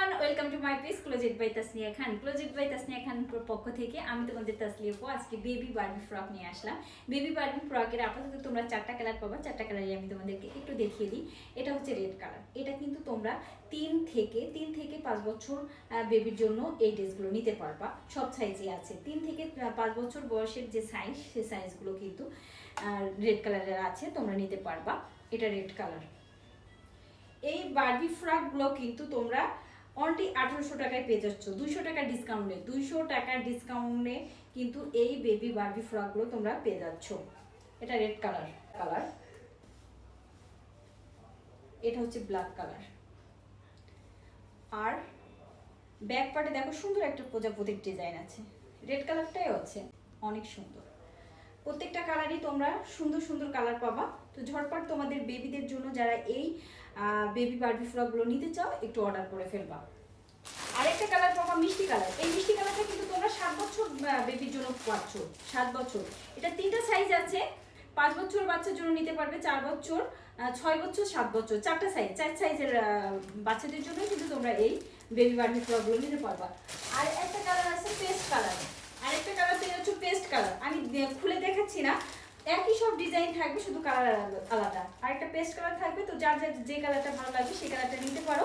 Everyone welcome to my page closet by Tasnia Khan closet by Tasnia Khan পক্ষ থেকে আমি তোমাদের তাসলিয়া পো আজকে বেবি বার্বি ফ্রক নিয়ে আসলাম। বেবি বার্বি ফ্রকের আপাতত তোমরা চারটা কালার পাবা। চারটা কালারই আমি তোমাদেরকে একটু দেখিয়ে দিই। এটা হচ্ছে রেড কালার এটা কিন্তু তোমরা তিন থেকে তিন থেকে পাঁচ বছর বেবির জন্য এই ড্রেসগুলো নিতে পারবা। সব সাইজে আছে। তিন থেকে পাঁচ বছর বয়সের যে সাইজ সে সাইজগুলো কিন্তু রেড কালারের আছে, তোমরা নিতে পারবা। এটা রেড কালার এই বার্বি ফ্রকগুলো কিন্তু তোমরা অনলি আঠারোশো টাকায় পেয়ে যাচ্ছ। দুইশো টাকার ডিসকাউন্টে দুইশো টাকার ডিসকাউন্টে কিন্তু এই বেবি বারবি ফ্রকগুলো তোমরা পেয়ে যাচ্ছ। এটা রেড কালার কালার এটা হচ্ছে ব্ল্যাক কালার আর ব্যাক পার্টে দেখো সুন্দর একটা প্রজাপতির ডিজাইন আছে। রেড কালারটাই আছে অনেক সুন্দর। প্রত্যেকটা কালারই তোমরা সুন্দর সুন্দর কালার পাবা। তো ঝটপট তোমাদের বেবিদের জন্য যারা এই বেবি বার্বি ফ্রকগুলো নিতে চাও, একটু অর্ডার করে ফেলবা। আরেকটা কালার পাবা মিষ্টি কালার এই মিষ্টি কালারটা কিন্তু তোমরা সাত বছর বেবির জন্য পাচ্ছ, সাত বছর। এটা তিনটা সাইজ আছে। পাঁচ বছর বাচ্চার জন্য নিতে পারবে, চার বছর ছয় বছর, সাত বছর। চারটা সাইজ চার সাইজের বাচ্চাদের জন্য কিন্তু তোমরা এই বেবি বার্বি ফ্রকগুলো নিতে পারবা। আর একটা কালার আছে পেস্ট কালার আরেকটা কালার যাচ্ছ পেস্ট কালার আমি খুলে দেখাচ্ছি না। একই সব ডিজাইন থাকবে, শুধু কালার আলাদা। আরেকটা পেস্ট কালার থাকবে, তো যার যার যে কালারটা ভালো লাগবে, সেই কালারটা নিতে পারো।